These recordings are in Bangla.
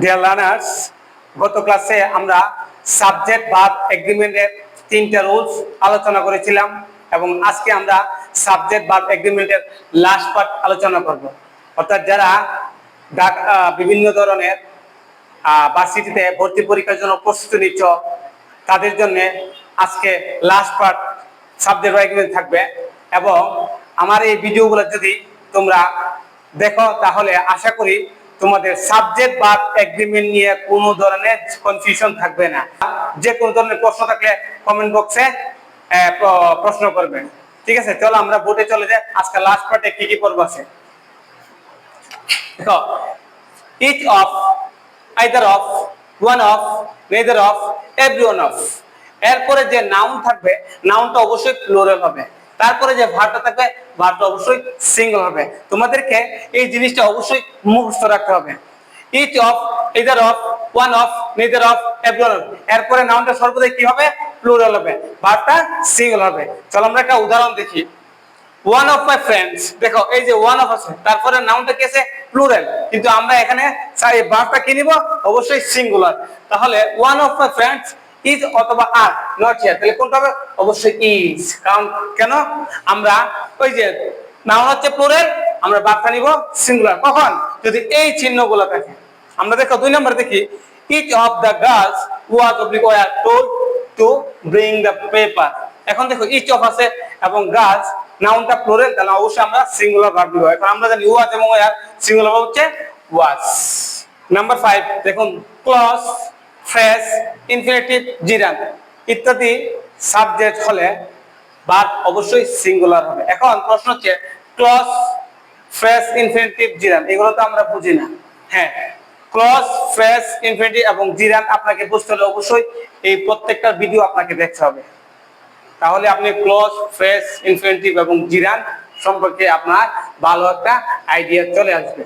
ডিয়ার লার্নার্স গত ক্লাসে আমরা সাবজেক্ট ভার্ব এগ্রিমেন্টের তিনটা রুলস আলোচনা করেছিলাম এবং আজকে আমরা সাবজেক্ট ভার্ব এগ্রিমেন্টের লাস্ট পার্ট আলোচনা করব। অর্থাৎ যারা বিভিন্ন ধরনের ভার্সিটিতে ভর্তি পরীক্ষার জন্য প্রস্তুতি নিচ্ছ, তাদের জন্য আজকে লাস্ট পার্ট সাবজেক্ট এগ্রিমেন্ট থাকবে এবং আমার এই ভিডিওগুলো যদি তোমরা দেখো, তাহলে আশা করি তোমাদের সাবজেক্ট বা এগ্রিমেন্ট নিয়ে কোনো ধরনের কনফিউশন থাকবে না। যে কোনো ধরনের প্রশ্ন থাকলে কমেন্ট বক্সে প্রশ্ন করবেন। ঠিক আছে? চলো আমরা বোর্ডে চলে যাই। আজকে লাস্ট পার্টে কি কি পর্ব আছে? দেখো, each of, either of, one of, neither of one of এরপরে যে নাউন থাকবে নাউনটা অবশ্যই প্লুরাল হবে। তারপরে যে ভার্বটা থাকবে ভার্বটা অবশ্যই সিঙ্গেল হবে। তোমাদেরকে এই জিনিসটা অবশ্যই মুখস্থ রাখতে হবে। Each of either of, one of, neither of every এরপরে নাউনটা সর্বদাই কি হবে? প্লুরাল হবে। ভার্বটা সিঙ্গেল হবে। চলো আমরা একটা উদাহরণ দেখি। ওয়ান অফ মাই ফ্রেন্ডস দেখো, এই যে ওয়ান অফ আছে, তারপরে নাউনটা কি আছে? প্লুরাল কিন্তু আমরা এখানে এই ভার্বটা কি নিব? অবশ্যই সিঙ্গুলার তাহলে one of my friends is অথবা আর নট হিয়ার তাহলে কোনটা হবে? অবশ্যই ইজ কারণ কেন? আমরা ওই যে নাউন হচ্ছে প্লুরাল আমরা ভার্বটা নিব সিঙ্গুলার কখন? যদি এই চিহ্নগুলো থাকে। আমরা দেখো দুই নম্বর দেখি। Each of the girls was oblique were told to bring the paper এখন দেখো ইচ অফ আছে এবং গাছ নাউনটা প্লুরাল তাহলে অবশ্যই আমরা সিঙ্গুলার ভার্ব দিব এখন আমরা জানি ওয়াজ এবং ওয়ার সিঙ্গুলার ভার্ব হচ্ছে ওয়াজ নাম্বার 5 দেখুন ক্লজ ফ্রেজ ইনফিনিটিভ জিরান ইত্যাদি সাবজেক্ট হলে ভার্ব অবশ্যই সিঙ্গুলার হবে। এখন প্রশ্ন হচ্ছে ক্লজ ফ্রেজ ইনফিনিটিভ জিরান, এগুলো তো আমরা বুঝি না। হ্যাঁ ক্লজ ফ্রেজ ইনফিনিটিভ এবং জিরান আপনাকে বুঝতে হলে অবশ্যই এই প্রত্যেকটা ভিডিও আপনাকে দেখতে হবে। তাহলে আপনি ক্লোজ ফ্রেশ ইনফিনিটিভ এবং জিরান সম্পর্কে আপনার ভালো একটা আইডিয়া চলে আসবে।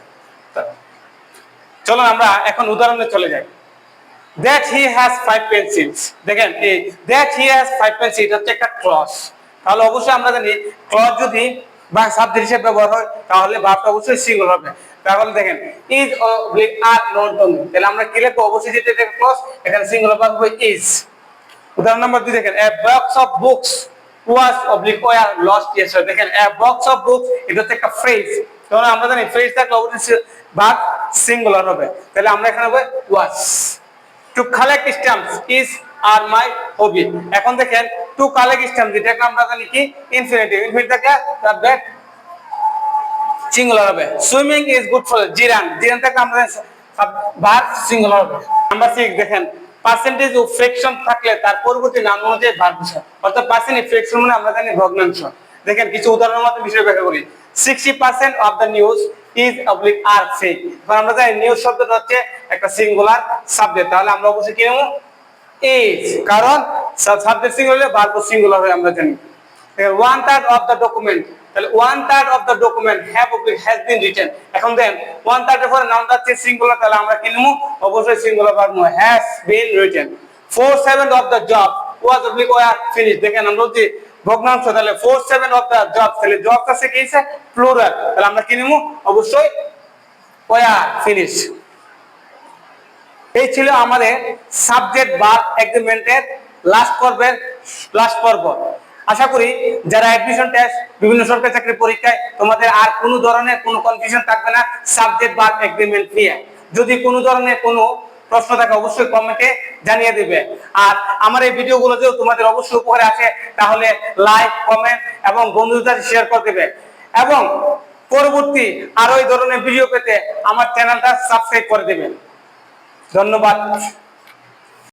চলুন আমরা এখন উদাহরণে চলে যাই। That he has five pencils দেখেন, এই that he has five pencil এটা হচ্ছে একটা ক্লজ তাহলে অবশ্যই আমরা জানি ক্লজ যদি বা সাবজেক্ট হিসেবে ব্যবহার হয়, তাহলে ভাবটা অবশ্যই সিঙ্গল হবে। তাহলে দেখেন ইজ অবলিক আর নট তাহলে আমরা কি লিখব? অবশ্যই যেটা এটা ক্লজ এখানে সিঙ্গল ভার্ব হবে ইজ উদাহরণ নাম্বার দুই দেখেন a box of books was oblique were lost yesterday দেখেন এ বক্স অফ বুকস এটা হচ্ছে একটা ফ্রেজ তাহলে আমরা জানি ফ্রেজ থাকলে অবশ্যই ভাগ সিঙ্গুলার হবে। তাহলে আমরা এখানে হবে was to collect stamps is are my hobby এখন দেখেন টু কালেক্ট স্ট্যাম্প যেটাকে আমরা জানি কি? ইনফিনিটিভ ইনফিনিটিভ থাকে তার ব্যাক সিঙ্গুলার হবে। Swimming is good for জিরান। জিরান থেকে আমরা ভার সিঙ্গুলার হবে। নাম্বার 6 দেখেন পার্সেন্টেজ ও ফ্র্যাকশন থাকলে তার পরবর্তী নাম অনুযায়ী ভার বিষয় অর্থাৎ পার্সেন্টেজ ফ্র্যাকশন মানে আমরা জানি ভগ্নাংশ। দেখেন, কিছু উদাহরণের মধ্যে বিষয় ব্যাখ্যা করি। 60% of the news is oblique are fake এখন আমরা জানি নিউজ শব্দটা হচ্ছে একটা সিঙ্গুলার সাবজেক্ট তাহলে আমরা অবশ্যই কি নেব? ইজ কারণ সাবজেক্ট সিঙ্গুলার ভার্ব সিঙ্গুলার হয়, আমরা জানি। One third of the document তাহলে one third of the document have oblique has been written এখন দেন ওয়ান থার্ড এর পরে নাউনটা হচ্ছে সিঙ্গুলার তাহলে আমরা কি নেব? অবশ্যই singular verb has been written four seven of the job was oblique were finish দেখেন, আমরা বলছি ভগ্নাংশ, তাহলে four seven of the job তাহলে জব কাছে কি আছে? প্লুরাল তাহলে আমরা কি নেব? অবশ্যই ওয়ার ফিনিশ এই ছিল আমাদের সাবজেক্ট বা এগ্রিমেন্টের লাস্ট পর্বের লাস্ট পর্ব। আশা করি যারা অ্যাডমিশন টেস্ট বিভিন্ন সরকারি চাকরি পরীক্ষায়, তোমাদের আর কোনো ধরনের কোনো কনফিউশন থাকবে না সাবজেক্ট বা এগ্রিমেন্ট নিয়ে। যদি কোনো ধরনের কোনো প্রশ্ন থাকে অবশ্যই কমেন্টে জানিয়ে দিবে। আর আমার এই ভিডিওগুলো যদি তোমাদের অবশ্যই উপকারে আসে তাহলে লাইক কমেন্ট এবং বন্ধুদের শেয়ার করে দেবে। এবং পরবর্তী আরও এই ধরনের ভিডিও পেতে আমার চ্যানেলটা সাবস্ক্রাইব করে দেবেন ধন্যবাদ।